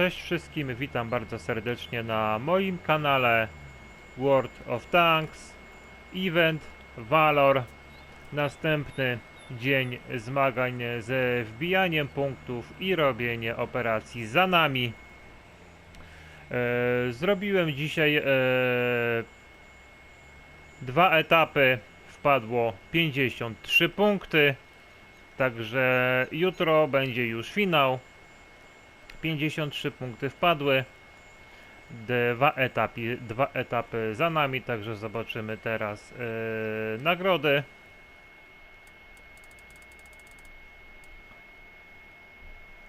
Cześć wszystkim, witam bardzo serdecznie na moim kanale World of Tanks. Event Valor. Następny dzień zmagań ze wbijaniem punktów i robienie operacji za nami. E, Zrobiłem dzisiaj e, dwa etapy, wpadło 53 punkty. Także jutro będzie już finał 53 punkty wpadły. Dwa etapy, dwa etapy za nami, także zobaczymy teraz yy, nagrody.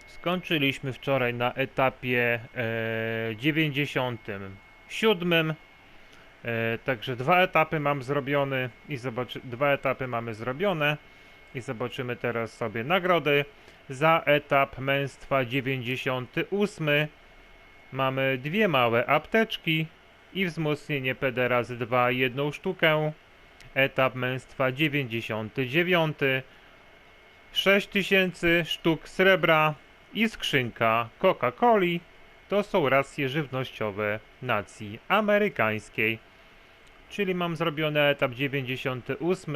Skończyliśmy wczoraj na etapie e, 97. E, także dwa etapy mam zrobione i zobaczy, dwa etapy mamy zrobione i zobaczymy teraz sobie nagrody. Za etap męstwa 98 mamy dwie małe apteczki i wzmocnienie PD razy 2 jedną sztukę. Etap męstwa 99 6000 sztuk srebra i skrzynka Coca-Coli. To są racje żywnościowe nacji amerykańskiej. Czyli mam zrobiony etap 98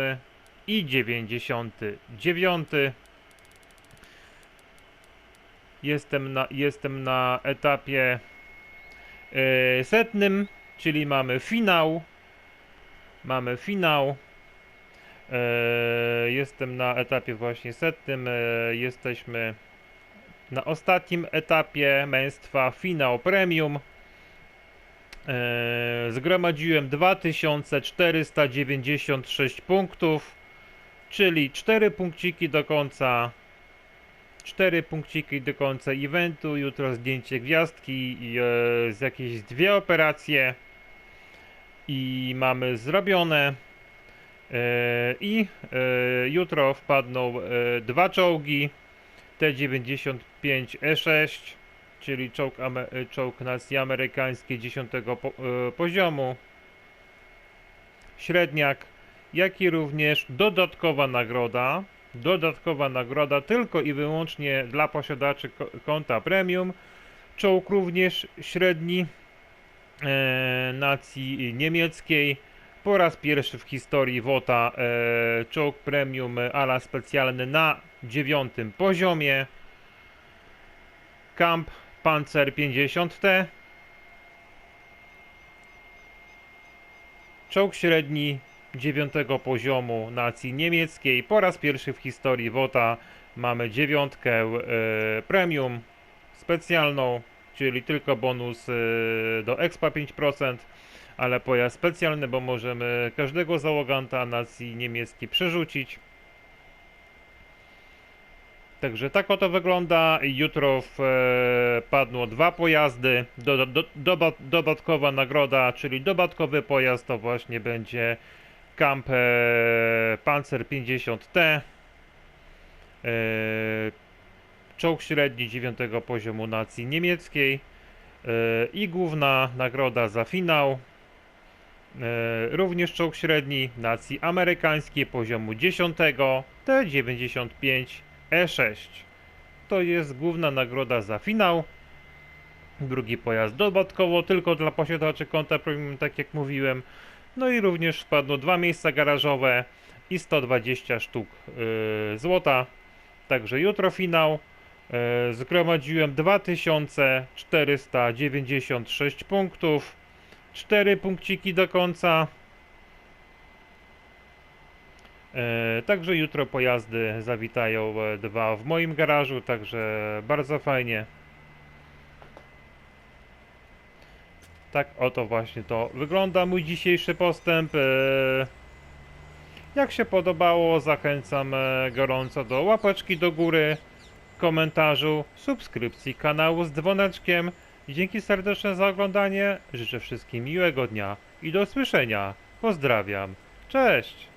i 99. Jestem na, jestem na etapie e, setnym, czyli mamy finał. Mamy finał. E, jestem na etapie właśnie setnym. E, jesteśmy na ostatnim etapie męstwa finał premium. Zgromadziłem 2496 punktów, czyli 4 punkciki do końca 4 punkciki do końca eventu, jutro zdjęcie gwiazdki i e, z jakieś dwie operacje. I mamy zrobione. E, i e, jutro wpadną e, dwa czołgi T-95 E6 czyli czołg, e, czołg nacji amerykańskiej 10 po, e, poziomu. Średniak jak i również dodatkowa nagroda dodatkowa nagroda tylko i wyłącznie dla posiadaczy ko- konta premium. Czołg również średni e, nacji niemieckiej. Po raz pierwszy w historii WOTA e, czołg premium ala specjalny na dziewiątym poziomie. Kamp Panzer 50T. Czołg średni dziewiątego poziomu nacji niemieckiej. Po raz pierwszy w historii WOTA mamy dziewiątkę e, premium specjalną, czyli tylko bonus e, do expa 5%, ale pojazd specjalny, bo możemy każdego załoganta nacji niemieckiej przerzucić. Także tak oto wygląda. Jutro w, e, dwa pojazdy. Do, do, doba- dodatkowa nagroda, czyli dodatkowy pojazd to właśnie będzie Kamp e, Panzer 50T. E, czołg średni 9 poziomu nacji niemieckiej. E, I główna nagroda za finał. E, również czołg średni nacji amerykańskiej poziomu 10 T95 E6. E To jest główna nagroda za finał. Drugi pojazd dodatkowo tylko dla posiadaczy konta premium, tak jak mówiłem. No i również wpadną dwa miejsca garażowe i 120 sztuk yy, złota. Także jutro finał. Yy, zgromadziłem 2496 punktów. 4 punkciki do końca. E, Także jutro pojazdy zawitają e, dwa w moim garażu, także bardzo fajnie. Tak oto właśnie to wygląda mój dzisiejszy postęp. E, Jak się podobało, zachęcam e, gorąco do łapeczki do góry, komentarzu, subskrypcji kanału z dzwoneczkiem. Dzięki serdeczne za oglądanie. Życzę wszystkim miłego dnia i do usłyszenia. Pozdrawiam. Cześć!